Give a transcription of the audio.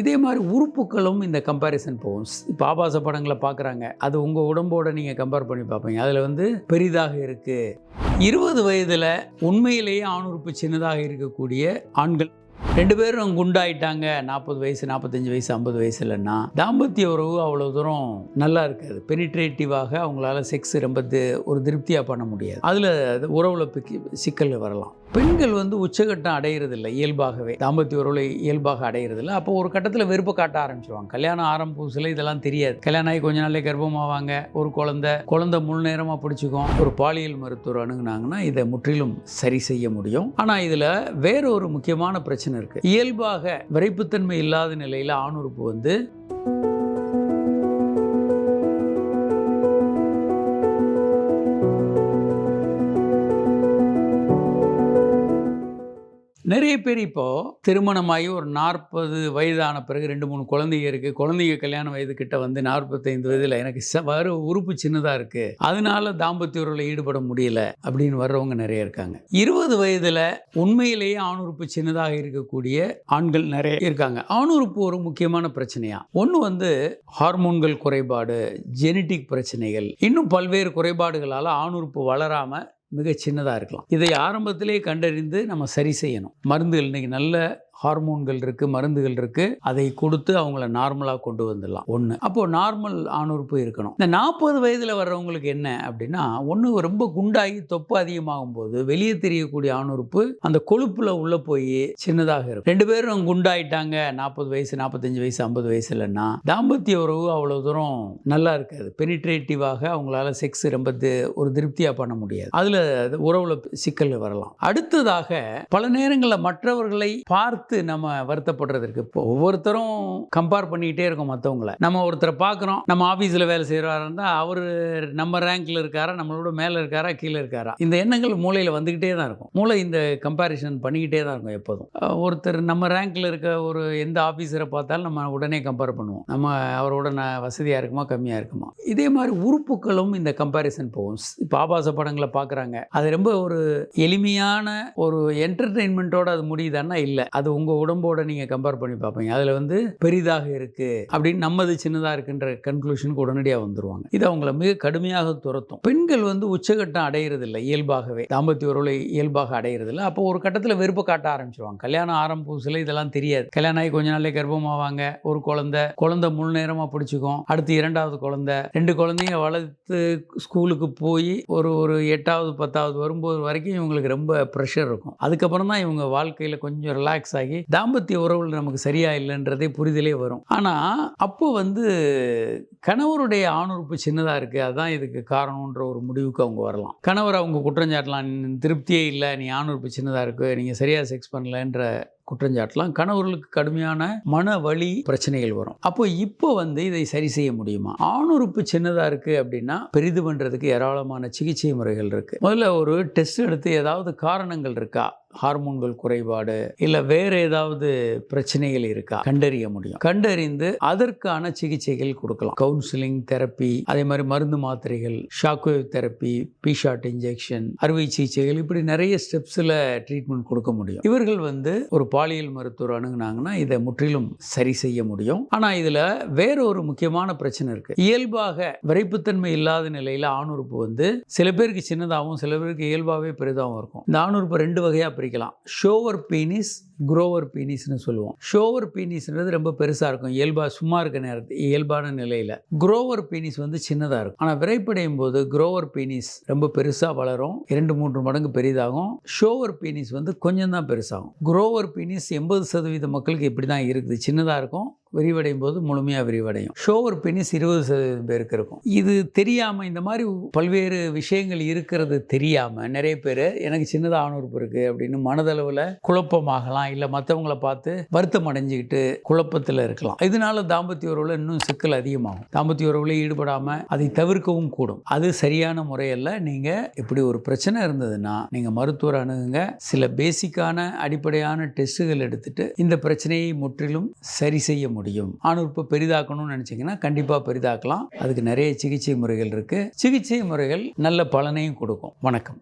இதே மாதிரி உறுப்புகளும் இந்த கம்பேரிசன் போகும். இப்போ ஆபாச படங்களை பார்க்குறாங்க. அது உங்கள் உடம்போட நீங்கள் கம்பேர் பண்ணி பார்ப்பீங்க. அதில் வந்து பெரிதாக இருக்குது இருபது வயதில் உண்மையிலேயே ஆணுறுப்பு சின்னதாக இருக்கக்கூடிய ஆண்கள். ரெண்டு பேரும் குண்டாயிட்டாங்க. நாற்பது வயசு நாற்பத்தஞ்சு வயசு ஐம்பது வயசுலன்னா தாம்பத்திய உறவு அவ்வளோ தூரம் நல்லா இருக்காது. பெனிட்ரேட்டிவாக அவங்களால செக்ஸ் ரொம்ப தி- ஒரு திருப்தியாக பண்ண முடியாது. அதில் உறவுல சிக்கல் வரலாம். பெண்கள் வந்து உச்சகட்டம் அடையிறதில்ல இயல்பாகவே. தாம்பத்திய உறவுல இயல்பாக அடையிறதில்ல. அப்போ ஒரு கட்டத்தில் வெறுப்பு காட்ட ஆரம்பிச்சிருவாங்க. கல்யாணம் ஆரம்ப புதுசில் இதெல்லாம் தெரியாது. கல்யாணம் ஆகி கொஞ்ச நாளே கர்ப்பமாவாங்க ஒரு குழந்தை குழந்தை முழு நேரமாக பிடிச்சிக்கும். ஒரு பாலியல் மருத்துவர் அணுகுனாங்கன்னா இதை முற்றிலும் சரி செய்ய முடியும். ஆனால் இதில் வேற ஒரு முக்கியமான பிரச்சனை இருக்குது இயல்பாக விரைப்புத்தன்மை இல்லாத நிலையில் ஆணுறுப்பு வந்து நிறைய பேர் இப்போது திருமணமாகி ஒரு நாற்பது வயதான பிறகு ரெண்டு மூணு குழந்தைங்க இருக்கு. குழந்தைங்க கல்யாண வயது கிட்ட வந்து நாற்பத்தைந்து வயதில் எனக்கு ச- வர உறுப்பு சின்னதாக இருக்குது அதனால தாம்பத்திய உறவில் ஈடுபட முடியல அப்படின்னு வர்றவங்க நிறைய இருக்காங்க. இருபது வயதில் உண்மையிலேயே ஆணுறுப்பு சின்னதாக இருக்கக்கூடிய ஆண்கள் நிறைய இருக்காங்க. ஆணுறுப்பு ஒரு முக்கியமான பிரச்சனையா? ஒன்று வந்து ஹார்மோன்கள் குறைபாடு ஜெனட்டிக் பிரச்சனைகள். இன்னும் பல்வேறு குறைபாடுகளால் ஆணுறுப்பு வளராமல் மிக சின்னதாக இருக்கலாம். இதை ஆரம்பத்திலே கண்டறிந்து நம்ம சரி செய்யணும். மருந்துகள் இன்றைக்கி நல்ல ஹார்மோன்கள் இருக்குது மருந்துகள் இருக்குது அதை கொடுத்து அவங்கள நார்மலாக கொண்டு வந்துடலாம். ஒன்று அப்போது நார்மல் ஆணுறுப்பு இருக்கணும். இந்த நாற்பது வயதில் வர்றவங்களுக்கு என்ன அப்படின்னா ஒன்று ரொம்ப குண்டாகி தொப்பு அதிகமாகும் போது வெளியே தெரியக்கூடிய ஆணுறுப்பு அந்த கொழுப்பில் உள்ளே போய் சின்னதாக இருக்கும். ரெண்டு பேரும் குண்டாயிட்டாங்க நாற்பது வயசு நாற்பத்தஞ்சு வயசு ஐம்பது வயசுலன்னா தாம்பத்திய உறவு அவ்வளோ தூரம் நல்லா இருக்காது. பெனிட்ரேட்டிவாக அவங்களால செக்ஸ் ரொம்ப தி- ஒரு திருப்தியாக பண்ண முடியாது. அதில் உறவுல சிக்கல் வரலாம். அடுத்ததாக பல நேரங்களில் மற்றவர்களை பார்த்து நம்ம வருத்தப்படுறதுக்கு இப்போ ஒவ்வொருத்தரும் கம்பேர் பண்ணிக்கிட்டே இருக்கோம் மற்றவங்கள நம்ம ஒருத்தரை பார்க்குறோம் நம்ம ஆஃபீஸில் வேலை செய்கிறாரு இருந்தால் அவர் நம்ம ரேங்க்ல இருக்காரா நம்மளோட மேலே இருக்காரா கீழே இருக்காரா. இந்த எண்ணங்கள் மூளையில் வந்துக்கிட்டே தான் இருக்கும். மூளை இந்த கம்பேரிசன் பண்ணிக்கிட்டே தான் இருக்கும் எப்போதும். ஒருத்தர் நம்ம ரேங்க்ல இருக்க ஒரு எந்த ஆஃபீஸரை பார்த்தாலும் நம்ம உடனே கம்பேர் பண்ணுவோம். நம்ம அவரோட வசதியாக இருக்குமா கம்மியாக இருக்குமா? இதே மாதிரி உறுப்புகளும் இந்த கம்பேரிசன் போகும். இப்போ ஆபாச படங்களை பார்க்குறாங்க. அது ரொம்ப ஒரு எளிமையான ஒரு என்டர்டெயின்மெண்ட்டோட அது முடியுதான்னா இல்லை. அது உங்கள் உடம்போட நீங்கள் கம்பேர் பண்ணி பார்ப்பீங்க. அதில் வந்து பெரிதாக இருக்குது அப்படின்னு நம்மது சின்னதாக இருக்குன்ற கன்க்ளூஷனுக்கு உடனடியாக வந்துடுவாங்க இது அவங்கள மிக கடுமையாக துரத்தும். பெண்கள் வந்து உச்சகட்டம் அடையிறதில்ல இயல்பாகவே. தாம்பத்திய உறவுல இயல்பாக அடையிறதில்ல. அப்போ ஒரு கட்டத்தில் வெறுப்பை காட்ட ஆரம்பிச்சிருவாங்க. கல்யாணம் ஆரம்ப புதுசில் இதெல்லாம் தெரியாது. கல்யாணம் ஆகி கொஞ்ச நாளே கர்ப்பமாவாங்க ஒரு குழந்தை குழந்தை முழு நேரமாக பிடிச்சிக்கும். அடுத்து இரண்டாவது குழந்தை. ரெண்டு குழந்தைங்க வளர்த்து ஸ்கூலுக்கு போய் ஒரு ஒரு எட்டாவது பத்தாவது வரும்போது வரைக்கும் இவங்களுக்கு ரொம்ப ப்ரெஷர் இருக்கும். அதுக்கப்புறம் தான் இவங்க வாழ்க்கையில் கொஞ்சம் ரிலாக்ஸ் ஆகி தாம்பத்திய உறவுகள் நமக்கு சரியா இல்லைன்றதே புரிதலே வரும். ஆனால் அப்போ வந்து கணவருடைய ஆணுறுப்பு சின்னதாக இருக்குது அதுதான் இதுக்கு காரணம்ன்ற ஒரு முடிவுக்கு அவங்க வரலாம். கணவர் அவங்க குற்றஞ்சாட்டலாம் திருப்தியே இல்லை நீ ஆணுறுப்பு சின்னதாக இருக்குது நீங்கள் சரியாக செக்ஸ் பண்ணலன்ற குற்றஞ்சாட்டலாம். கணவர்களுக்கு கடுமையான மன வழி பிரச்சனைகள் வரும். அப்போ இப்போ வந்து இதை சரி செய்ய முடியுமா? ஆணுறுப்பு சின்னதாக இருக்குது அப்படின்னா பெரிது பண்ணுறதுக்கு ஏராளமான சிகிச்சை முறைகள் இருக்குது முதல்ல ஒரு டெஸ்ட் எடுத்து ஏதாவது காரணங்கள் இருக்கா? ஹார்மோன்கள் குறைபாடு இல்லை வேற ஏதாவது பிரச்சனைகள் இருக்கா? கண்டறிய முடியும். கண்டறிந்து அதற்கான சிகிச்சைகள் கொடுக்கலாம். கவுன்சிலிங் தெரப்பி அதே மாதிரி மருந்து மாத்திரைகள் ஷாக்வேவ் தெரப்பி பிஷாட் இன்ஜெக்ஷன் அறுவை சிகிச்சைகள் இப்படி நிறைய ஸ்டெப்ஸில் ட்ரீட்மெண்ட் கொடுக்க முடியும். இவர்கள் வந்து ஒரு பாலியல் மருத்துவர் அணுகுனாங்கன்னா இதை முற்றிலும் சரி செய்ய முடியும். ஆனால் இதில் வேற ஒரு முக்கியமான பிரச்சனை இருக்கு. இயல்பாக விரைப்புத்தன்மை இல்லாத நிலையில் ஆணுறுப்பு வந்து சில பேருக்கு சின்னதாகவும் சில பேருக்கு இயல்பாகவே பெரிதாகவும் இருக்கும். இந்த ஆணுறுப்பை ரெண்டு வகையாக பிரிக்கலாம். ஷோவர் பீனிஸ் குரோவர் பீனிஸ்னு சொல்லுவோம். ஷோவர் பீனிஸ்ன்றது ரொம்ப பெருசாக இருக்கும். இயல்பாக சும்மா இருக்க நேரத்து இயல்பான நிலையில். குரோவர் பீனிஸ் வந்து சின்னதாக இருக்கும். ஆனால் விரைப்படையும் போது குரோவர் பீனிஸ் ரொம்ப பெருசாக வளரும். இரண்டு மூன்று மடங்கு பெரிதாகும். ஷோவர் பீனிஸ் வந்து கொஞ்சம் தான் பெருசாகும். குரோவர் பீனிஸ் எண்பது சதவீத மக்களுக்கு இப்படி தான் இருக்குது. சின்னதாக இருக்கும். விரிவடையும் போது முழுமையாக விரிவடையும் ஷோவர் பெனிஸ் இருபது சதவீதம் பேருக்கு இருக்கும். இது தெரியாமல் இந்த மாதிரி பல்வேறு விஷயங்கள் இருக்கிறது தெரியாமல் நிறைய பேர் எனக்கு சின்னதாக ஆணுறுப்பு இருக்குது அப்படின்னு மனதளவில் குழப்பமாகலாம் இல்லை மற்றவங்கள பார்த்து வருத்தம் அடைஞ்சிக்கிட்டு குழப்பத்தில் இருக்கலாம். இதனால தாம்பத்திய உறவில் இன்னும் சிக்கல் அதிகமாகும். தாம்பத்திய உறவில் ஈடுபடாமல் அதை தவிர்க்கவும் கூடும். அது சரியான முறையல்ல. நீங்கள் இப்படி ஒரு பிரச்சனை இருந்ததுன்னா நீங்கள் மருத்துவர் அணுகுங்க. சில பேசிக்கான அடிப்படையான டெஸ்ட்டுகள் எடுத்துகிட்டு இந்த பிரச்சனையை முற்றிலும் சரி செய்ய முடியும். ஆணுறுப்பை பெரிதாக்கணும்னு நினச்சிங்கன்னா கண்டிப்பாக பெரிதாக்கலாம். அதுக்கு நிறைய சிகிச்சை முறைகள் இருக்குது சிகிச்சை முறைகள் நல்ல பலனையும் கொடுக்கும். வணக்கம்.